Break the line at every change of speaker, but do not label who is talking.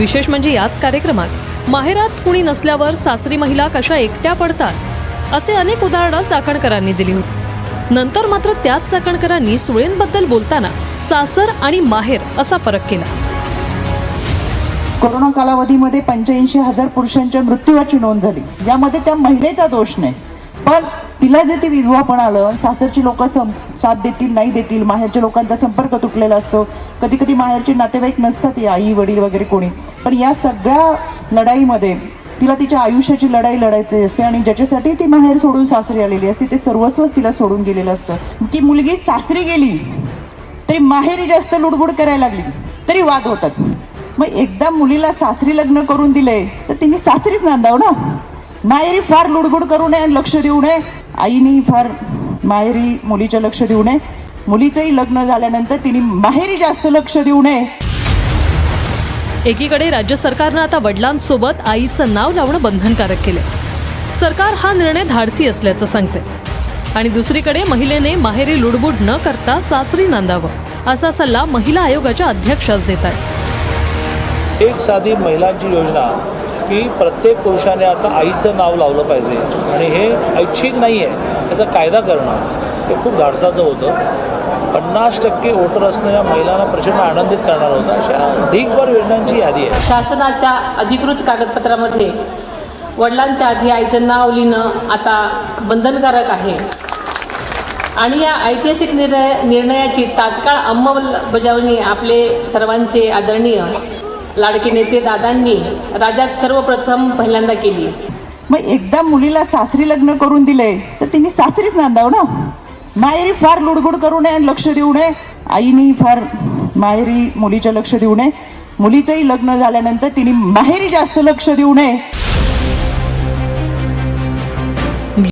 विशेष म्हणजे याच कार्यक्रमात माहेरात कुणी नसल्यावर सासरी महिला कशा एकट्या पडतात असे अनेक उदाहरणं चाकणकरांनी दिली होती. नंतर मात्र त्याच चाकणकरांनी सुळेंबद्दल बोलताना सासर आणि माहेर असा फरक केला.
कोरोना कालावधीमध्ये पंच्याऐंशी हजार पुरुषांच्या मृत्यूची नोंद झाली. यामध्ये त्या महिलेचा दोष नाही. पण तिला जे ते विधवापण आलं सासरची लोक सं साथ देतील नाही देतील माहेरच्या लोकांचा संपर्क तुटलेला असतो. कधी कधी माहेरचे नातेवाईक नसतात या आई वडील वगैरे कोणी. पण या सगळ्या लढाईमध्ये तिला तिच्या आयुष्याची लढाई लढायची असते आणि ज्याच्यासाठी ती माहेर सोडून सासरी आलेली असते ते सर्वस्वच तिला सोडून गेलेलं असतं. की मुलगी सासरी गेली तरी माहेरी जास्त लुडबुड करायला लागली तरी वाद होतात. मग एकदा मुलीला सासरी लग्न करून दिले तर तिने सासरीच नांदाव ना? माहेरी फार लुडबुड करू नये आणि लक्ष देऊ नये. आईनी फार माहेरी मुलीच्या लक्ष देऊ नये. मुलीचंही लग्न झाल्यानंतर तिने माहेरी जास्त लक्ष देऊ नये.
एकीकडे राज्य सरकारनं आता वडिलांसोबत आईचं नाव लावणं बंधनकारक केले सरकार हा निर्णय धाडसी असल्याचं सांगते आणि दुसरीकडे महिलेने माहेरी लुडबुड न करता सासरी नांदावं असा सल्ला महिला आयोगाच्या अध्यक्षाच देत आहेत
एक साधी महिलांची योजना की प्रत्येक पुरुषाने आता आईचं नाव लावलं पाहिजे. आणि हे ऐच्छिक नाही आहे त्याचा कायदा करणं हे खूप धाडसाचं होतं. पन्नास टक्के वोटर असणाऱ्या महिलांना प्रचंड आनंदित करणार होतं. अशा अधिकभर योजनांची यादी आहे.
शासनाच्या अधिकृत कागदपत्रामध्ये वडिलांच्या आधी आईचं नाव लिहिणं आता बंधनकारक आहे. आणि या ऐतिहासिक निर्णय निर्णयाची तात्काळ अंमलबजावणी आपले सर्वांचे आदरणीय लाडके नेते दादांनी राज्यात सर्वप्रथम पहिल्यांदा केली.
मग एकदा मुलीला सासरी लग्न करून दिले तर तिने सासरीच नांदाव ना? माहेरी फार लुडगुड करू नये आणि लक्ष देऊ नये. आईनी फार माहेरी मुलीचं लक्ष देऊ नये. मुलीचंही लग्न झाल्यानंतर तिने माहेरी जास्त लक्ष देऊ नये.